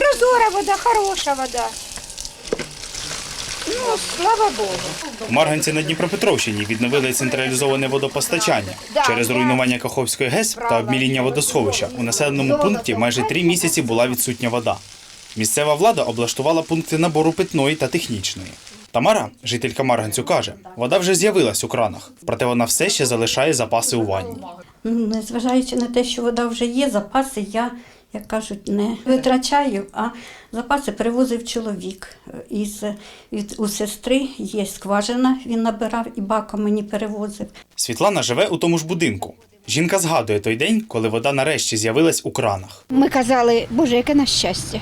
Прозора вода, хороша вода. Ну, слава Богу. Марганці на Дніпропетровщині відновили централізоване водопостачання через руйнування Каховської ГЕС та обміління водосховища. У населеному пункті майже три місяці була відсутня вода. Місцева влада облаштувала пункти набору питної та технічної. Тамара, жителька Марганцю, каже, вода вже з'явилась у кранах, проте вона все ще залишає запаси у ванні. Незважаючи на те, що вода вже є, запаси я, як кажуть, не витрачаю, а запаси привозив чоловік. Із, від, у сестри є скважина, він набирав і баком мені перевозив. Світлана живе у тому ж будинку. Жінка згадує той день, коли вода нарешті з'явилась у кранах. Ми казали, Боже, яке на щастя.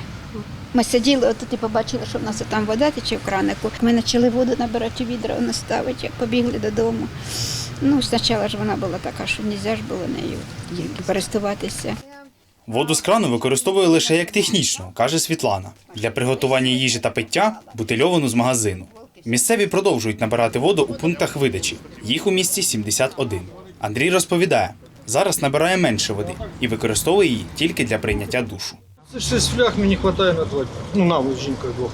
Ми сиділи, от і побачили, що в нас там вода тече в кранику. Ми почали воду набирати відра, вона ставить, побігли додому. Ну, спочатку ж вона була така, що не можна ж було нею користуватися. Воду з крану використовує лише як технічну, каже Світлана, для приготування їжі та пиття бутильовану з магазину. Місцеві продовжують набирати воду у пунктах видачі. Їх у місті 71. Андрій розповідає, зараз набирає менше води і використовує її тільки для прийняття душу. Це шість фляг мені вистачає на два. Ну, нам з жінкою двох.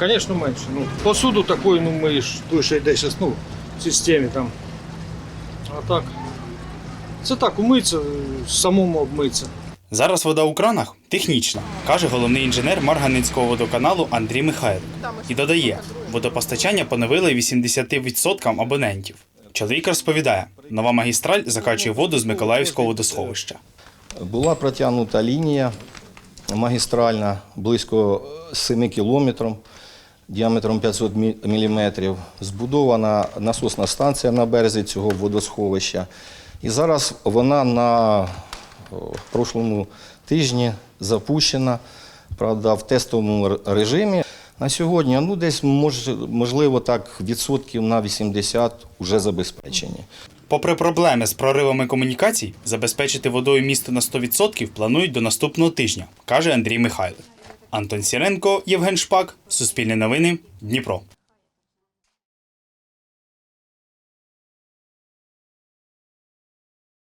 Звісно, менше. Ну, посуду такої, ну ми ж той, що йде ну, в системі там. А так. Це так, умитися, самому обмитися. Зараз вода у кранах технічна, каже головний інженер Марганинського водоканалу Андрій Михайлик. І додає, водопостачання поновили 80% абонентів. Чоловік розповідає, нова магістраль закачує воду з Миколаївського водосховища. Була протягнута лінія магістральна близько 7 кілометрів діаметром 500 мм. Збудована насосна станція на березі цього водосховища. І зараз вона на прошлому тижні запущена, правда, в тестовому режимі. На сьогодні ну, десь мож, можливо так відсотків на 80 вже забезпечені. Попри проблеми з проривами комунікацій, забезпечити водою місто на 100% планують до наступного тижня, каже Андрій Михайлик. Антон Сіренко, Євген Шпак, Суспільне новини, Дніпро.